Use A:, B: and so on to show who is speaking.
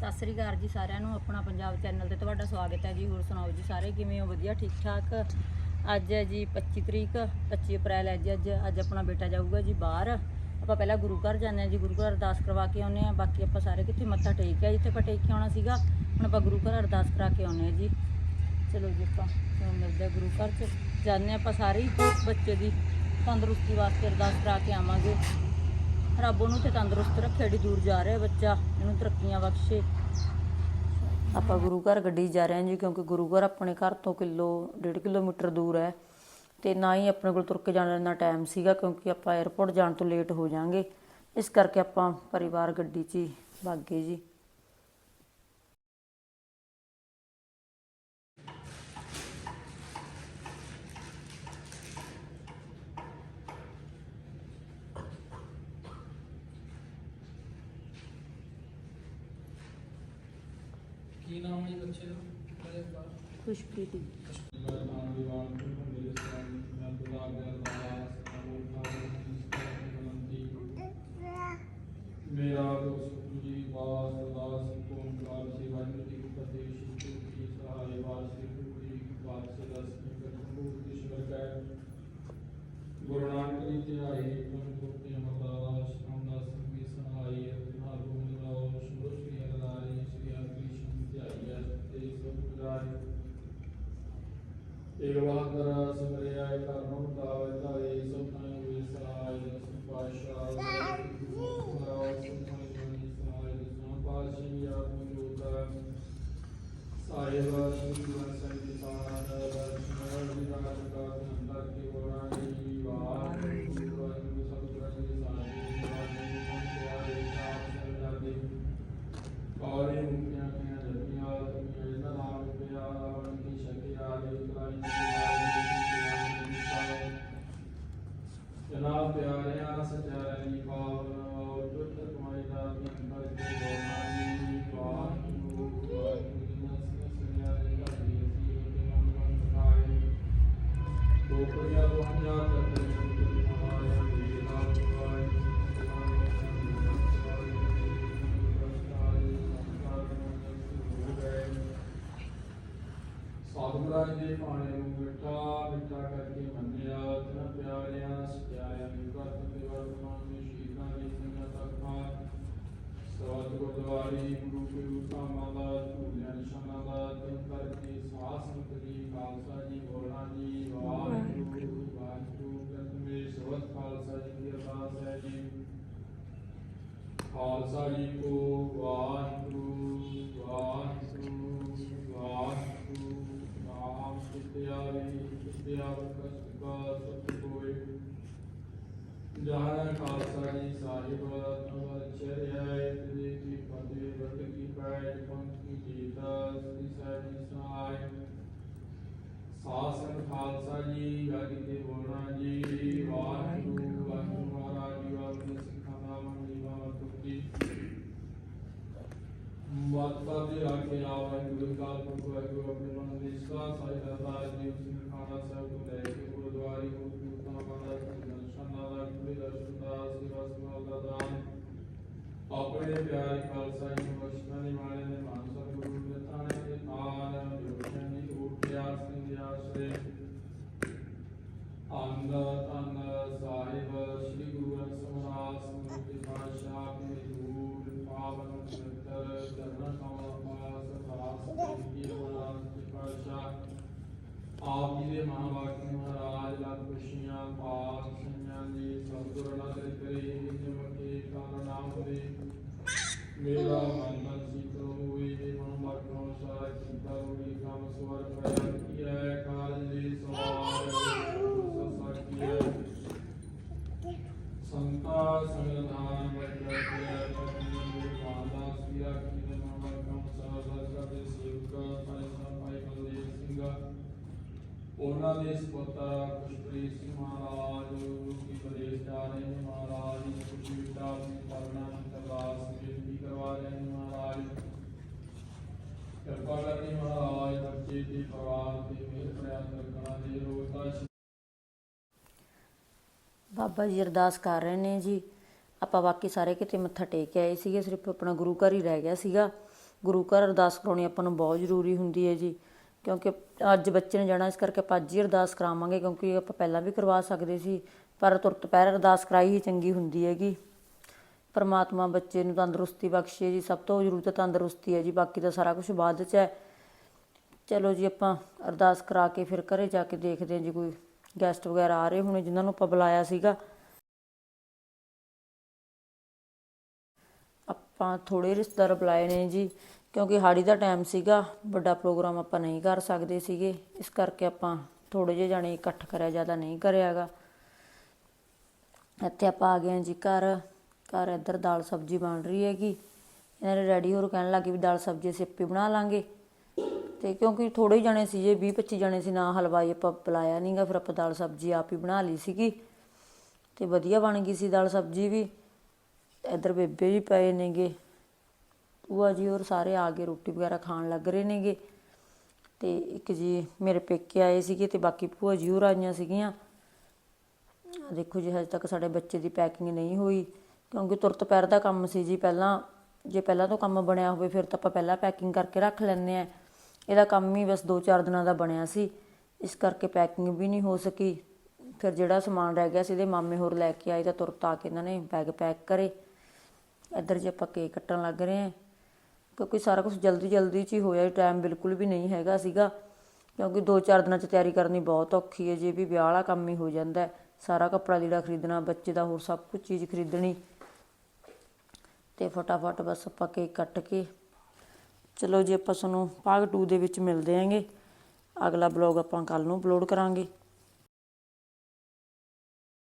A: ਸਤਿ ਸ੍ਰੀ ਅਕਾਲ ਜੀ ਸਾਰਿਆਂ ਨੂੰ, ਆਪਣਾ ਪੰਜਾਬ ਚੈਨਲ ਤੇ ਤੁਹਾਡਾ ਸਵਾਗਤ ਹੈ ਜੀ। ਹੋਰ ਸੁਣਾਓ ਜੀ ਸਾਰੇ, ਕਿਵੇਂ ਹੋ? ਵਧੀਆ, ਠੀਕ ਠਾਕ? ਅੱਜ ਹੈ ਜੀ 25 ਤਰੀਕ 25 ਅਪ੍ਰੈਲ ਹੈ ਜੀ ਅੱਜ। ਅੱਜ ਆਪਣਾ ਬੇਟਾ ਜਾਊਗਾ ਜੀ ਬਾਹਰ। ਆਪਾਂ ਪਹਿਲਾਂ ਗੁਰੂ ਘਰ ਜਾਂਦੇ ਹਾਂ ਜੀ, ਗੁਰੂ ਘਰ ਅਰਦਾਸ ਕਰਵਾ ਕੇ ਆਉਂਦੇ ਹਾਂ। ਬਾਕੀ ਆਪਾਂ ਸਾਰੇ ਕਿੱਥੇ ਮੱਥਾ ਟੇਕ ਕੇ ਜਿੱਥੇ ਆਪਾਂ ਟੇਕ ਕੇ ਆਉਣਾ ਸੀਗਾ, ਹੁਣ ਆਪਾਂ ਗੁਰੂ ਘਰ ਅਰਦਾਸ ਕਰਾ ਕੇ ਆਉਂਦੇ ਹਾਂ ਜੀ। ਚਲੋ ਜੀ ਆਪਾਂ ਹੁਣ ਮਿਲਦੇ ਹਾਂ ਗੁਰੂ ਘਰ 'ਚ। ਜਾਂਦੇ ਹਾਂ ਆਪਾਂ ਸਾਰੇ ਹੀ ਬੱਚੇ ਦੀ ਤੰਦਰੁਸਤੀ ਵਾਸਤੇ ਅਰਦਾਸ ਕਰਾ ਕੇ ਆਵਾਂਗੇ। ਰੱਬ ਉਹਨੂੰ ਤੇ ਤੰਦਰੁਸਤ ਰੱਖੇ, ਏਡੀ ਦੂਰ ਜਾ ਰਿਹਾ ਬੱਚਾ, ਇਹਨੂੰ ਤਰੱਕੀਆਂ ਬਖਸ਼ੇ। ਆਪਾਂ ਗੁਰੂ ਘਰ ਗੱਡੀ 'ਚ ਜਾ ਰਹੇ ਹਾਂ ਜੀ, ਕਿਉਂਕਿ ਗੁਰੂ ਘਰ ਆਪਣੇ ਘਰ ਤੋਂ ਕਿਲੋ, ਡੇਢ ਕਿਲੋਮੀਟਰ ਦੂਰ ਹੈ। ਤੇ ਨਾ ਹੀ ਆਪਣੇ ਕੋਲ ਤੁਰ ਕੇ ਜਾਣ ਦਾ ਇੰਨਾ ਟਾਈਮ ਸੀਗਾ, ਕਿਉਂਕਿ ਆਪਾਂ 에ਅਰਪੋਰਟ ਜਾਣ ਤੋਂ ਲੇਟ ਹੋ ਜਾਾਂਗੇ। ਇਸ ਕਰਕੇ ਆਪਾਂ ਪਰਿਵਾਰ ਗੱਡੀ 'ਚ ਹੀ ਵਗ ਗਏ ਜੀ।
B: ਕੀ ਨਾਮ ਹੈ ਜੀ ਬੱਚੇ ਦਾ ਮੇਰੇ ਬਾਰ
A: ਖੁਸ਼ਪ੍ਰੀਤ ਜੀ।
B: ਮੈਂ ਨਾਮ ਦੀ ਵਾਰ ਤੋਂ ਮੇਰੇ ਸਾਹਮਣੇ ਮੈਂ ਬੁਲਾ ਗਿਆ ਦਾਸ ਦੀ ਮੇਰਾ ਦੋਸਤ ਜੀ ਵਾਸ ਦਾਸ ਕੋਮ ਕਾਰ ਸੀ ਵਾਹਿਗੁਰੂ ਜੀ ਕੀ ਫਤਿਹ ਸ਼੍ਰੀ ਗੁਰੂ ਜੀ ਸਹਾਇ ਵਾਸ ਸ੍ਰੀ ਗੁਰੂ ਜੀ ਕੀ ਬਾਤ ਸੇ ਦਸ ਨਿਕਲ ਸੰਭੂਤ ਈਸ਼ਵਰ ਕੈ ਗੁਰੂ ਨਾਨਕ ਜੀ ਤੇ ਆਏ ਤੁਮ ਗੁਰਤੀ ਅਮਰਦਾਸ ਨਾਮਦਾਸ ਸੰਗੀ ਸਹਾਈ ਅਰਜਨਾ ਗੋਬਿੰਦ ਰਾਓ ਸ਼ੁਭ ਸ਼੍ਰੀ ਅਰਦਾਈ ਸ਼੍ਰੀ ਹਰਿਕ੍ਰਿਸ਼ਨ ਧਿਆਈਐ ਤੇ ਸਭ ਪੁਜਾਰੀ ਏਕ ਵਾਰ ਸਿਮਰਿਆ ਕਰਨੋ ਦਾਵੇ ਧਾਰੇ ਸਭ ਤਾਂ ਹੋਏ ਸਹਾਇ ਦਸ ਪਾਸ਼ਾ ਸਰਾਉ ਸੁਖਮਨ ਜਨੀ ਸਹਾਇ ਦਸਾਂ ਪਾਸ਼ੀ ਆਤਮ ਜੋਤਾ ਸਾਹਿਬ ਸ੍ਰੀ ਘੜੀ ਸੀ ਤੇ ਮਨ ਮਨ ਸਹਾਈ ਕੋਪਰੀਆ ਦੁਹੰਜਾ ਕਰਤੇ ਸੁਤ ਮਹਾਰਾਜ ਜੀ ਨਾਮ ਸੁਆਈ ਸਾਧੂਆਂ ਦੇ ਪਾਣੇ ਨੂੰ ਮਿੱਠਾ ਮਿੱਠਾ ਕਰਕੇ ਮੰਨਿਆ ਤਨ ਪਿਆਰਿਆਂ ਸਚਾਇਆ ਨਿਗਤ ਤੇ ਵਰਤਮਾਨ ਵਿੱਚ ਸ਼ੀਤਾਂ ਦੀ ਸਿੰਘਾਂ ਤੱਕਾਂ ਜਹਾਂ ਖਾਲਸਾ ਜੀ ਸਾਹਿਬ ਤਵ ਚਰਿਆ ਤੇ ਕੀ ਫਤਿਹ ਵਰਤ ਕੀ ਪੈਜ ਪੰਥ ਕੀ ਜੀਤਾ ਸ੍ਰੀ ਸਾਹਿਬ ਜੀ ਸਹਾਇ ਸਾਸਨ ਖਾਲਸਾ ਜੀ ਗਾਦੀ ਤੇ ਬੋਲਣਾ ਜੀ ਵਾਹਿਗੁਰੂ ਵਾਹਿਗੁਰੂ ਮਹਾਰਾਜ ਜੀ ਵਾਹਿਗੁਰੂ ਸਿੱਖਾਂ ਦਾ ਮਨ ਦੀ ਬਾਤ ਤੁਕੀ ਮਾਤਾ ਦੇ ਰਾਖੇ ਆਵੇ ਗੁਰੂ ਕਾਲ ਪੁਰਖ ਵਾਹਿਗੁਰੂ ਆਪਣੇ ਮਨ ਦੇ ਸਦਾ ਸਾਈ ਅਰਦਾਸ ਜੀ ਉਸ ਨੇ ਖਾਣਾ ਸਾਹਿਬ ਤੋਂ ਲੈ ਕੇ ਗੁਰਦੁਆਰੇ ਗੁਰੂ ਕੀਰਤਨ ਬਾਣਾ ਦਰਸ਼ਨਾਂ ਦਾ ਖੁੱਲੇ ਦਰਸ਼ਨ ਦਾ ਸੇਵਾ ਸੰਭਾਲ ਦਾ ਦਾਨ ਆਪਣੇ ਪਿਆਰੇ ਖਾਲਸਾ ਜੀ ਨੂੰ ਬਖਸ਼ਣ ਦੇ ਵਾਲੇ ਨੇ ਮਾਨ ਸਤਿਗੁਰੂ ਦੇ ਤਾਣੇ ਦੇ ਆਨ ਜੋਗਿਆਂ ਦੀ ਊਰਜਾ ਸਿੰਘ ਦੇ ਆਸਰੇ ਅੰਦ ਤਨ ਸਾਹਿਬ ਸ੍ਰੀ ਗੁਰੂ ਗ੍ਰੰਥ ਸਮਰਾਸ ਸਮ੍ਰਿਤੀ ਪਾਤਸ਼ਾਹ ਕੇ ਦੂਰ ਪਾਵਨ ਪਵਿੱਤਰ ਚਰਨ ਕਮਲ ਪਾਸ ਦਾਸ ਕੀ ਮੇਰਾ ਮਨ ਮਨ ਸੀਤਲ ਹੋਏ ਜੇ ਮਨ ਮਗਨੋ ਸਾਰਾ ਕੀਤਾ ਹੋਈ ਕੰਮ ਸਵਰ ਪਿਆ ਕੀ ਹੈ? ਕਾਲ ਦੇ ਸਵਾਰ ਸਸਾ ਕੀ ਹੈ? ਸੰਤਾ ਸੰਗਧਾਨ ਵਜ੍ਰ ਪਿਆ ਪਤਨੀ ਮੇਰੇ ਮਾਦਾ ਸਿਆ ਕੀ ਦੇ ਮਨ ਕੰਮ ਸਾਰਾ ਕਰਦੇ ਸੇਵਕ ਪੈਸਾ ਪਾਈ ਬਲਦੇਵ ਸਿੰਘ, ਉਹਨਾਂ ਦੇ ਸੁਪੁੱਤਰ ਖੁਸ਼ਪ੍ਰੀਤ ਸਿੰਘ ਮਹਾਰਾਜ ਕੀ ਵਿਦੇਸ਼ ਜਾ ਰਹੇ ਨੇ ਮਹਾਰਾਜ ਜੀ ਕੁਝ ਵਿਟਾ ਕਰਨਾ ਅਰਦਾਸ ਬੇਨਤੀ ਕਰਵਾ ਰਹੇ ਨੇ ਮਹਾਰਾਜ। ਕਿਰਪਾ ਕਰਨੀ ਮਹਾਰਾਜ, ਬੱਚੇ ਦੀ, ਪਰਿਵਾਰ ਤੇ ਮਿਹਰ ਪ੍ਰਿਆਸ ਰੱਖਣਾ ਦੇ ਰੋਜ਼
A: ਬਾਬਾ ਜੀ ਅਰਦਾਸ ਕਰ ਰਹੇ ਨੇ ਜੀ। ਆਪਾਂ ਬਾਕੀ ਸਾਰੇ ਕਿਤੇ ਮੱਥਾ ਟੇਕ ਕੇ ਆਏ ਸੀਗੇ, ਸਿਰਫ ਆਪਣਾ ਗੁਰੂ ਘਰ ਹੀ ਰਹਿ ਗਿਆ ਸੀਗਾ। ਗੁਰੂ ਘਰ ਅਰਦਾਸ ਕਰਾਉਣੀ ਆਪਾਂ ਨੂੰ ਬਹੁਤ ਜ਼ਰੂਰੀ ਹੁੰਦੀ ਹੈ ਜੀ। ਕਿਉਂਕਿ ਅੱਜ ਬੱਚੇ ਨੇ ਜਾਣਾ, ਇਸ ਕਰਕੇ ਆਪਾਂ ਅੱਜ ਹੀ ਅਰਦਾਸ ਕਰਾਵਾਂਗੇ, ਕਿਉਂਕਿ ਆਪਾਂ ਪਹਿਲਾਂ ਵੀ ਕਰਵਾ ਸਕਦੇ ਸੀ, ਪਰ ਤੁਰਤ ਪੈਰ ਅਰਦਾਸ ਕਰਾਈ ਹੀ ਚੰਗੀ ਹੁੰਦੀ ਹੈਗੀ। ਪਰਮਾਤਮਾ ਬੱਚੇ ਨੂੰ ਤੰਦਰੁਸਤੀ ਬਖਸ਼ੇ ਜੀ, ਸਭ ਤੋਂ ਜ਼ਰੂਰੀ ਤਾਂ ਤੰਦਰੁਸਤੀ ਹੈ ਜੀ, ਬਾਕੀ ਤਾਂ ਸਾਰਾ ਕੁਝ ਬਾਅਦ 'ਚ ਹੈ। ਚਲੋ ਜੀ, ਆਪਾਂ ਅਰਦਾਸ ਕਰਾ ਕੇ ਫਿਰ ਘਰੇ ਜਾ ਕੇ ਦੇਖਦੇ ਹਾਂ ਜੀ, ਕੋਈ ਗੈਸਟ ਵਗੈਰਾ ਆ ਰਹੇ ਹੋਣੇ ਜਿਨ੍ਹਾਂ ਨੂੰ ਆਪਾਂ ਬੁਲਾਇਆ ਸੀਗਾ। ਆਪਾਂ ਥੋੜੇ ਰਿਸ਼ਤੇਦਾਰ ਬੁਲਾਏ ਨੇ ਜੀ, ਕਿਉਂਕਿ ਹਾੜੀ ਦਾ ਟਾਈਮ ਸੀਗਾ, ਵੱਡਾ ਪ੍ਰੋਗਰਾਮ ਆਪਾਂ ਨਹੀਂ ਕਰ ਸਕਦੇ ਸੀਗੇ। ਇਸ ਕਰਕੇ ਆਪਾਂ ਥੋੜੇ ਜਿਹੇ ਜਾਣੇ ਇਕੱਠ ਕਰਿਆ, ਜ਼ਿਆਦਾ ਨਹੀਂ ਕਰਿਆਗਾ। ਇੱਥੇ ਆਪਾਂ ਆ ਗਏ ਹਾਂ ਜੀ ਘਰ। ਘਰ ਇੱਧਰ ਦਾਲ ਸਬਜ਼ੀ ਬਣ ਰਹੀ ਹੈਗੀ। ਇਹਨਾਂ ਦੇ ਡੈਡੀ ਹੋਰ ਕਹਿਣ ਲੱਗੇ ਵੀ ਦਾਲ ਸਬਜ਼ੀ ਅਸੀਂ ਆਪੇ ਬਣਾ ਲਾਂਗੇ। ਤੇ ਕਿਉਂਕਿ ਥੋੜੇ ਹੀ ਜਾਣੇ ਸੀ ਜੇ 20 25 ਜਣੇ ਸੀ, ਨਾ ਹਲਵਾਈ ਆਪਾਂ ਬੁਲਾਇਆ ਨਹੀਂਗਾ ਫਿਰ ਆਪਾਂ ਦਾਲ ਸਬਜ਼ੀ ਆਪ ਹੀ ਬਣਾ ਲਈ ਸੀਗੀ। ਤੇ ਵਧੀਆ ਬਣ ਗਈ ਸੀ ਦਾਲ ਸਬਜ਼ੀ ਵੀ। ਇੱਧਰ ਬੇਬੇ ਵੀ ਪਏ ਨੇਗੇ। ਭੂਆ ਜੀ ਹੋਰ ਸਾਰੇ ਆ ਕੇ ਰੋਟੀ ਵਗੈਰਾ ਖਾਣ ਲੱਗ ਰਹੇ ਨੇਗੇ। ਤੇ ਇੱਕ ਜੀ ਮੇਰੇ ਪੇਕੇ ਆਏ ਸੀਗੇ ਤੇ ਬਾਕੀ ਭੂਆ ਜੀ ਹੋਰ ਆਈਆਂ ਸੀਗੀਆਂ। ਦੇਖੋ ਜੀ, ਹਜੇ ਤੱਕ ਸਾਡੇ ਬੱਚੇ ਦੀ ਪੈਕਿੰਗ ਨਹੀਂ ਹੋਈ। ਕਿਉਂਕਿ ਤੁਰਤ ਪੈਰ ਦਾ ਕੰਮ ਸੀ ਜੀ ਪਹਿਲਾਂ। ਜੇ ਪਹਿਲਾਂ ਤੋਂ ਕੰਮ ਬਣਿਆ ਹੋਵੇ, ਫਿਰ ਤਾਂ ਆਪਾਂ ਪਹਿਲਾਂ ਪੈਕਿੰਗ ਕਰਕੇ ਰੱਖ ਲੈਂਦੇ ਆ ਇਹਦਾ ਕੰਮ ਹੀ ਬਸ 2-4 ਦਿਨਾਂ ਦਾ ਬਣਿਆ ਸੀ। ਇਸ ਕਰਕੇ ਪੈਕਿੰਗ ਵੀ ਨਹੀਂ ਹੋ ਸਕੀ। ਫਿਰ ਜਿਹੜਾ ਸਮਾਨ ਰਹਿ ਗਿਆ ਸੀ, ਇਹਦੇ ਮਾਮੇ ਹੋਰ ਲੈ ਕੇ ਆਏ ਤਾਂ ਤੁਰਤ ਆ ਕੇ ਇਹਨਾਂ ਨੇ ਬੈਗ ਪੈਕ ਕਰੇ। ਇੱਧਰ ਜੇ ਆਪਾਂ ਕੇਕ ਕੱਟਣ ਲੱਗ ਰਹੇ ਹਾਂ, ਕਿਉਂਕਿ ਸਾਰਾ ਕੁਝ ਜਲਦੀ ਜਲਦੀ ਚ ਹੀ ਹੋਇਆ ਟਾਈਮ ਬਿਲਕੁਲ ਵੀ ਨਹੀਂ ਹੈਗਾ ਸੀਗਾ। ਕਿਉਂਕਿ 2-4 ਦਿਨਾਂ ਚ ਤਿਆਰੀ ਕਰਨੀ ਬਹੁਤ ਔਖੀ ਹੈ, ਜੇ ਵੀ ਵਿਆਹ ਵਾਲਾ ਕੰਮ ਹੀ ਹੋ ਜਾਂਦਾ ਸਾਰਾ ਕੱਪੜਾ ਲੀੜਾ ਖਰੀਦਣਾ, ਬੱਚੇ ਦਾ ਹੋਰ ਸਭ ਕੁਝ ਚੀਜ਼ ਖਰੀਦਣੀ। ਤੇ ਫਟਾਫਟ ਬਸ ਆਪਾਂ ਕੇਕ ਕੱਟ ਕੇ, ਚਲੋ ਜੀ ਆਪਾਂ ਤੁਹਾਨੂੰ ਭਾਗ 2 ਦੇ ਵਿੱਚ ਮਿਲਦੇ ਆਂਗੇ। ਅਗਲਾ ਬਲੌਗ ਆਪਾਂ ਕੱਲ ਨੂੰ ਅਪਲੋਡ ਕਰਾਂਗੇ।